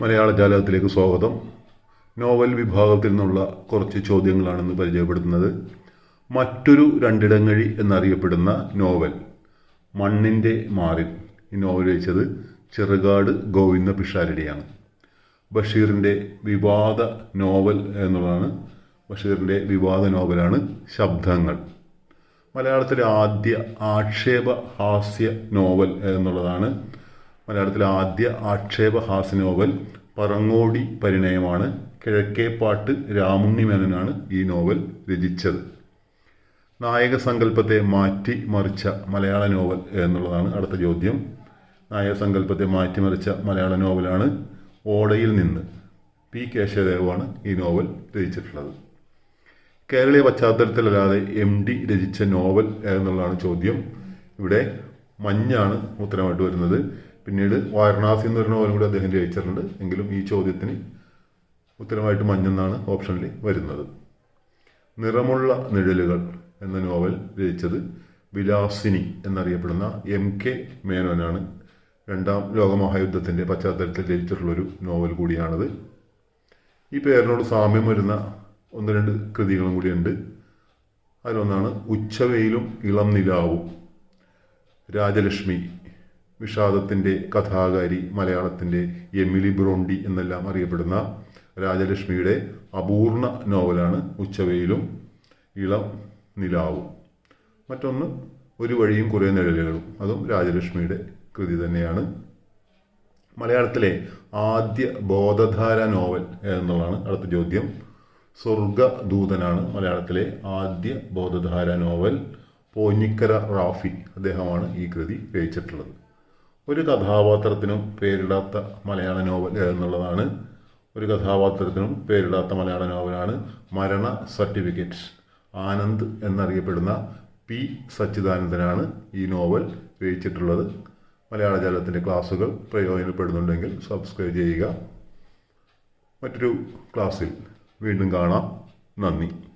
മലയാള ജാലകത്തിലേക്ക് സ്വാഗതം. നോവൽ വിഭാഗത്തിൽ നിന്നുള്ള കുറച്ച് ചോദ്യങ്ങളാണെന്ന് പരിചയപ്പെടുത്തുന്നത്. മറ്റൊരു രണ്ടിടങ്ങഴി എന്നറിയപ്പെടുന്ന നോവൽ മണ്ണിന്റെ മാറിൽ. ഈ നോവൽ രചിച്ചത് ചെറുകാട് ഗോവിന്ദ പിഷാരടിയാണ്. ബഷീറിന്റെ വിവാദ നോവൽ എന്നുള്ളതാണ്. ബഷീറിന്റെ വിവാദ നോവലാണ് ശബ്ദങ്ങൾ. മലയാളത്തിലെ ആദ്യ ആക്ഷേപ ഹാസ്യ നോവൽ എന്നുള്ളതാണ് മലയാളത്തിലെ ആദ്യ ആക്ഷേപ ഹാസ്യ നോവൽ പറങ്ങോടി പരിണയമാണ്. കിഴക്കേപ്പാട്ട് രാമുണ്ണി മേനനാണ് ഈ നോവൽ രചിച്ചത്. നായക സങ്കല്പത്തെ മാറ്റി മറിച്ച മലയാള നോവൽ എന്നുള്ളതാണ് അടുത്ത ചോദ്യം. നായക സങ്കല്പത്തെ മാറ്റിമറിച്ച മലയാള നോവലാണ് ഓടയിൽ നിന്ന് പി കേശവദേവാണ് ഈ നോവൽ രചിച്ചിട്ടുള്ളത്. കേരളീയ പശ്ചാത്തലത്തിലല്ലാതെ എം ഡി രചിച്ച നോവൽ എന്നുള്ളതാണ് ചോദ്യം. ഇവിടെ മഞ്ഞാണ് ഉത്തരമായിട്ട് വരുന്നത്. പിന്നീട് വാരണാസി എന്ന് എന്നൊരു നോവലും കൂടി അദ്ദേഹം രചിച്ചിട്ടുണ്ട്. എങ്കിലും ഈ ചോദ്യത്തിന് ഉത്തരമായിട്ട് മഞ്ഞെന്നാണ് ഓപ്ഷനിൽ വരുന്നത്. നിറമുള്ള നിഴലുകൾ എന്ന നോവൽ രചിച്ചത് വിലാസിനി എന്നറിയപ്പെടുന്ന എം കെ മേനോനാണ്. രണ്ടാം ലോകമഹായുദ്ധത്തിന്റെ പശ്ചാത്തലത്തിൽ രചിച്ചിട്ടുള്ളൊരു നോവൽ കൂടിയാണത്. ഈ പേരിനോട് സാമ്യം വരുന്ന ഒന്ന് രണ്ട് കൃതികളും കൂടിയുണ്ട്. അതിലൊന്നാണ് ഉച്ചവെയിലും ഇളം നിലാവും. രാജലക്ഷ്മി വിഷാദത്തിന്റെ കഥാകാരി മലയാളത്തിന്റെ എമിലി ബ്രോണ്ടി എന്നെല്ലാം അറിയപ്പെടുന്ന രാജലക്ഷ്മിയുടെ അപൂർണ നോവലാണ് ഉച്ചവെയിലും ഇളം നിലാവും. മറ്റൊന്ന് ഒരു വഴിയും കുറേ നിഴലുകളും. അതും രാജലക്ഷ്മിയുടെ കൃതി തന്നെയാണ്. മലയാളത്തിലെ ആദ്യ ബോധധാര നോവൽ എന്നുള്ളതാണ് അടുത്ത ചോദ്യം. സ്വർഗദൂതനാണ് മലയാളത്തിലെ ആദ്യ ബോധധാര നോവൽ. പോഞ്ഞിക്കര റാഫി അദ്ദേഹമാണ് ഈ കൃതി രചിച്ചിട്ടുള്ളത്. ഒരു കഥാപാത്രത്തിനും പേരിടാത്ത മലയാള നോവൽ എന്നുള്ളതാണ്. ഒരു കഥാപാത്രത്തിനും പേരിടാത്ത മലയാള നോവലാണ് മരണ സർട്ടിഫിക്കറ്റ്. ആനന്ദ് എന്നറിയപ്പെടുന്ന പി സച്ചിദാനന്ദനാണ് ഈ നോവൽ രചിച്ചിട്ടുള്ളത്. മലയാള ജാലത്തിന്റെ ക്ലാസ്സുകൾ പ്രയോജനപ്പെടുന്നുണ്ടെങ്കിൽ സബ്സ്ക്രൈബ് ചെയ്യുക. മറ്റൊരു ക്ലാസ്സിൽ വീണ്ടും കാണാം. നന്ദി.